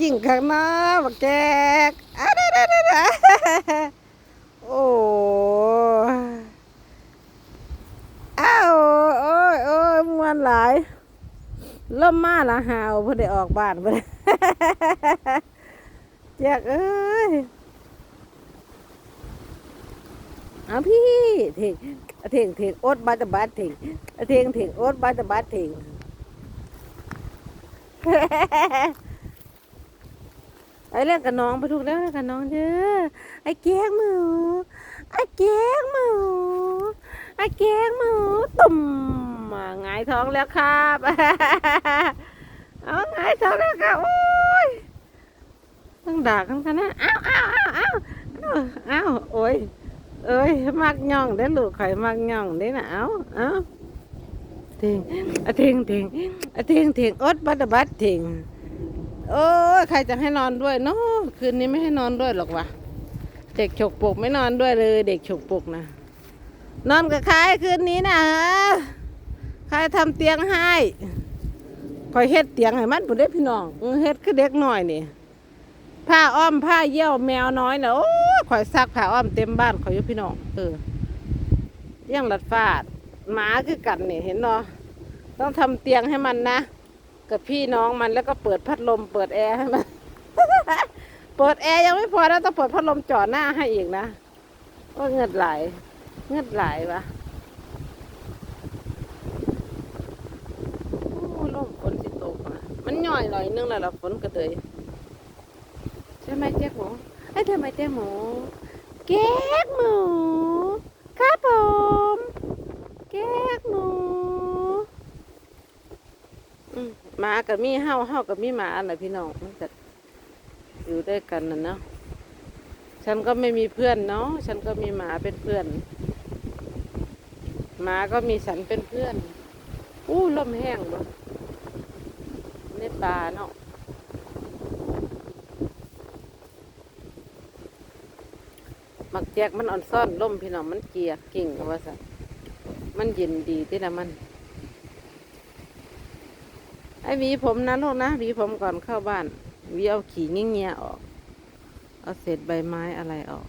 กิ่งข้างน้าบักแจกอะด้อเด้อเด้อเด้อโอ้อ้าวโอ้ยโอ้ยมวนหลายเริ่มมาละหาวเพื่อได้ออกบ้านเพื่อแจกเอ้ยเอาพี่เถิงเถิงเถิงโอ๊ตบาตะบัดเถิงเถิงเถิงโอ๊ตบาตะบัดเถิง ไอ้เล่นกับน้องไปถูกแล้วเล่นกับน้องเด้อไอ้แกงหมูไอ้แกงหมูไอ้แกงหมูตุ่มหงายท้องแล้วครับเอาหงายท้องแล้วครับโอ้ยต้องด่ากันกันนะอ้าวอ้าวอ้าวอ้าวอ้าวอ้าโอ้ยเอ้ยมักย่องได้ลูกไข่มักย่องได้นะเอาเอาเถิงอะเถิงเถิงอะเถิงเถิงอดบัดบัดเถิงโอ้ ใครจะให้นอนด้วยเนาะคืนนี้ไม่ให้นอนด้วยหรอกวะเด็กฉกปลุกไม่นอนด้วยเลย เด็กฉกปลุกนะ นอนกับใครคืนนี้นะใครทำเตียงให้คอยเฮ็ดเตียงให้มันผมได้พี่น้องเฮ็ดคือเด็กหน่อยนี่ผ้าอ้อมผ้าเยี่ยวแมวน้อยนะโอ้คอยซักผ้าอ้อมเต็มบ้านคอยอยู่พี่น้องเออเยี่ยงหลัดฟาดหมาคือกันนี่เห็นเนาะต้องทำเตียงให้มันนะ กับพี่น้องมันแล้วก็เปิดพัดลม เปิดแอร์ให้มัน เปิดแอร์ยังไม่พอแล้วต้องเปิดพัดลมจ่อหน้าให้อีกนะว่าเงิดไหลเงิดไหลวะโอ้ลมฝนสิตกนะมันย่อยหน่อยนึงแล้วล่ะฝนก็เลยใช่ไหมแจ๊กหมูไอ้ทำไมแจ๊กหมูแก๊กหมูครับผมแก๊กหมู อืม หมากับมีเฮาเฮากับมีหมาน่ะพี่น้องมันจะอยู่ด้วยกันน่ะเนาะฉันก็ไม่มีเพื่อนเนาะฉันก็มีหมาเป็นเพื่อนหมาก็มีฉันเป็นเพื่อนอู้ลมแห้งบ่ในป่าเนาะมักแจกมันอ่อนซ่อนล่มพี่น้องมันเกียกกิ่งว่าซะมันเย็นดีที่ละมัน ไอ้หวีผมนะลูกนะหวีผมก่อนเข้าบ้านหวีเอาขี้เงี้ยออก เอาเศษใบไม้อะไรออก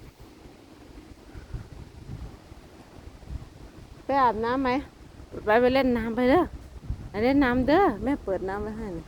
ไปอาบน้ำไหม ไปไปเล่นน้ำไปเด้อไปเล่นน้ำเด้อแม่เปิดน้ำไว้ให้นะ